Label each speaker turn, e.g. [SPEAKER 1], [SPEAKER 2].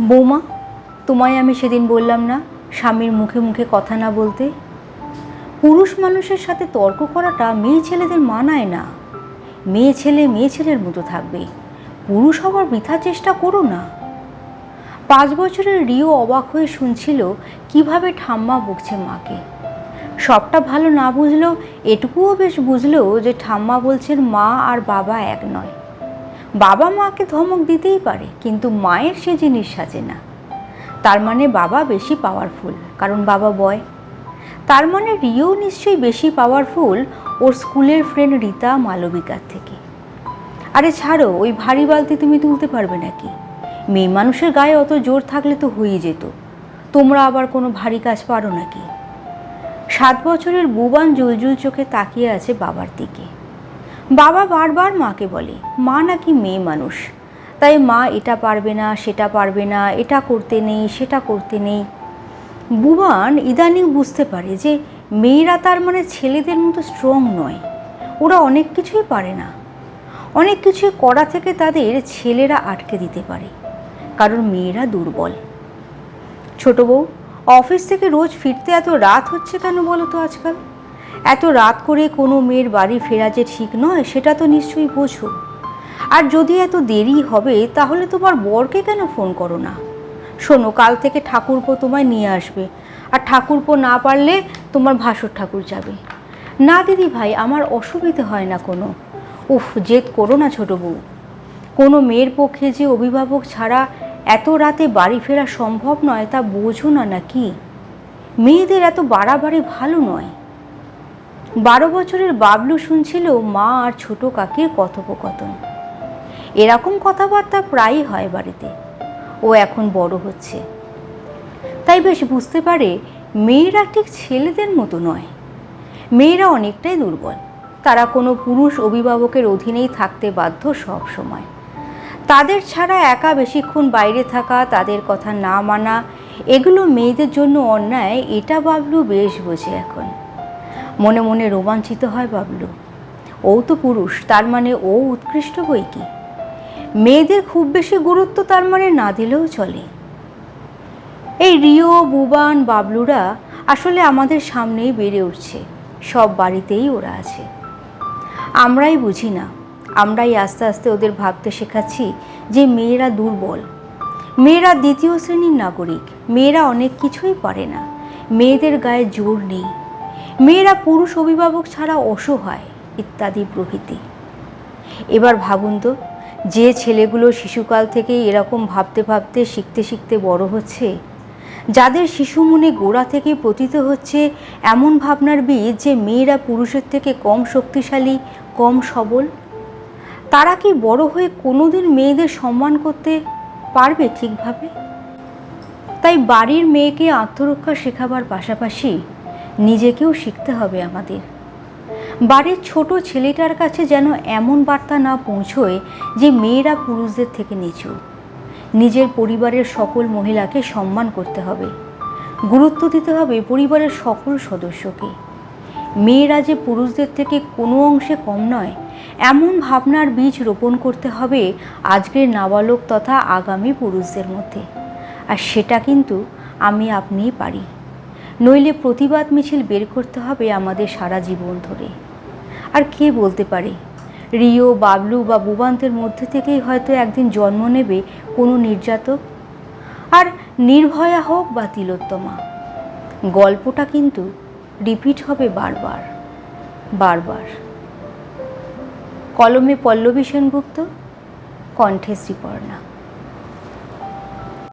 [SPEAKER 1] বৌমা, তোমায় আমি সেদিন বললাম না, স্বামীর মুখে মুখে কথা না বলতে? পুরুষ মানুষের সাথে তর্ক করাটা মেয়ে ছেলেদের মানায় না। মেয়ে ছেলে মেয়ে ছেলের মতো থাকবে। পুরুষ হওয়ার বৃথা চেষ্টা করো না। পাঁচ বছরের রিও অবাক হয়ে শুনছিল, কীভাবে ঠাম্মা বকছে মাকে। সবটা ভালো না বুঝলেও, এটুকুও বেশ বুঝলো যে ঠাম্মা বলছেন মা আর বাবা এক নয়। বাবা মাকে ধমক দিতেই পারে, কিন্তু মায়ের সে জিনিস সাজে না। তার মানে বাবা বেশি পাওয়ারফুল কারণ বাবা বয় তার মানে রিও নিশ্চয়ই বেশি পাওয়ারফুল ওর স্কুলের ফ্রেন্ড রীতা মালবিকার থেকে। আরে ছাড়ো, ওই ভারী বালতি তুমি তুলতে পারবে নাকি? মেয়ে মানুষের গায়ে অত জোর থাকলে তো হয়ে যেত। তোমরা আবার কোনো ভারী কাজ পারো নাকি? সাত বছরের বুবান জুলজুল চোখে তাকিয়ে আছে বাবার দিকে। বাবা বারবার মাকে বলে, মা নাকি মেয়ে মানুষ? তাই মা এটা পারবে না, সেটা পারবে না, এটা করতে নেই, সেটা করতে নেই। বুবান ইদানিং বুঝতে পারে যে মেয়েরা তার মানে ছেলেদের মতো স্ট্রং নয়। ওরা অনেক কিছুই পারে না। অনেক কিছুই করা থেকে তাদের ছেলেরা আটকে দিতে পারে, কারণ মেয়েরা দুর্বল। ছোট বউ, অফিস থেকে রোজ ফিরতে এত রাত হচ্ছে কেন বলো তো আজকাল? এত রাত করে কোনো মেয়ের বাড়ি ফেরা যে ঠিক নয়, সেটা তো নিশ্চয়ই বোঝো। আর যদি এত দেরি হবে, তাহলে তোমার বরকে কেন ফোন করো না? শোনো, কাল থেকে ঠাকুরপো তোমায় নিয়ে আসবে। আর ঠাকুরপো না পারলে তোমার ভাসুর ঠাকুর যাবে। না দিদি ভাই, আমার অসুবিধে হয় না কোনো। উফ, জেদ করো না ছোটো বউ। কোনো মেয়ের পক্ষে যে অভিভাবক ছাড়া এত রাতে বাড়ি ফেরা সম্ভব নয়, তা বোঝো না নাকি? মেয়েদের এত বাড়াবাড়ি ভালো নয়। বারো বছরের বাবলু শুনছিল মা আর ছোট কাকির কথোপকথন। এরকম কথাবার্তা প্রায়ই হয় বাড়িতে। ও এখন বড় হচ্ছে। তাই বেশ বুঝতে পারে মেয়েরা ঠিক ছেলেদের মতো নয়। মেয়েরা অনেকটাই দুর্বল। তারা কোনো পুরুষ অভিভাবকের অধীনেই থাকতে বাধ্য সব সময়। তাদের ছাড়া একা বেশিক্ষণ বাইরে থাকা, তাদের কথা না মানা, এগুলো মেয়েদের জন্য অন্যায়, এটা বাবলু বেশ বোঝে এখন। মনে মনে রোমাঞ্চিত হয় বাবলু। ও তো পুরুষ, তার মানে ও উৎকৃষ্ট বই কি? মেয়েদের খুব বেশি গুরুত্ব তার মানে না দিলেও চলে। এই রিও, বুবান, বাবলুরা আসলে আমাদের সামনেই বেড়ে উঠছে। সব বাড়িতেই ওরা আছে। আমরাই বুঝি না। আমরাই আস্তে আস্তে ওদের ভাবতে শেখাচ্ছি যে মেয়েরা দুর্বল। মেয়েরা দ্বিতীয় শ্রেণির নাগরিক। মেয়েরা অনেক কিছুই পারে না। মেয়েদের গায়ে জোর নেই। মেয়েরা পুরুষ অভিভাবক ছাড়া অসহায় ইত্যাদি প্রভৃতি। এবার ভাবুন তো, যে ছেলেগুলো শিশুকাল থেকেই এরকম ভাবতে ভাবতে, শিখতে শিখতে বড় হচ্ছে, যাদের শিশু মনে গোড়া থেকে পতিত হচ্ছে, এমন ভাবনার বীজ যে মেয়েরা পুরুষের থেকে কম শক্তিশালী, কম সবল? তারা কি বড় হয়ে কোনোদিন মেয়েদের সম্মান করতে পারবে ঠিকভাবে? তাই বাড়ির মেয়েকে আত্মরক্ষা শেখাবার পাশাপাশি নিজেকেও শিখতে হবে আমাদের। বাড়ির ছোট ছেলেটার কাছে যেন এমন বার্তা না পৌঁছয় যে মেয়েরা পুরুষদের থেকে নিচু। নিজের পরিবারের সকল মহিলাকে সম্মান করতে হবে। গুরুত্ব দিতে হবে পরিবারের সকল সদস্যকে। মেয়েরা যে পুরুষদের থেকে কোনো অংশে কম নয়, এমন ভাবনার বীজ রোপণ করতে হবে আজকের নাবালক তথা আগামী পুরুষদের মধ্যে। আর সেটা কিন্তু আমি আপনিই পারি। নইলে প্রতিবাদ মিছিল বের করতে হবে আমাদের সারা জীবন ধরে। আর কে বলতে পারে? রিও, বাবলু বা বুবান্তের মধ্যে থেকেই হয়তো একদিন জন্ম নেবে কোনো নির্যাতক। আর নির্ভয়া হোক বা তিলোত্তমা, গল্পটা কিন্তু রিপিট হবে বারবার বারবার। কলমে পল্লবী সেনগুপ্ত, কণ্ঠে শ্রীপর্ণা।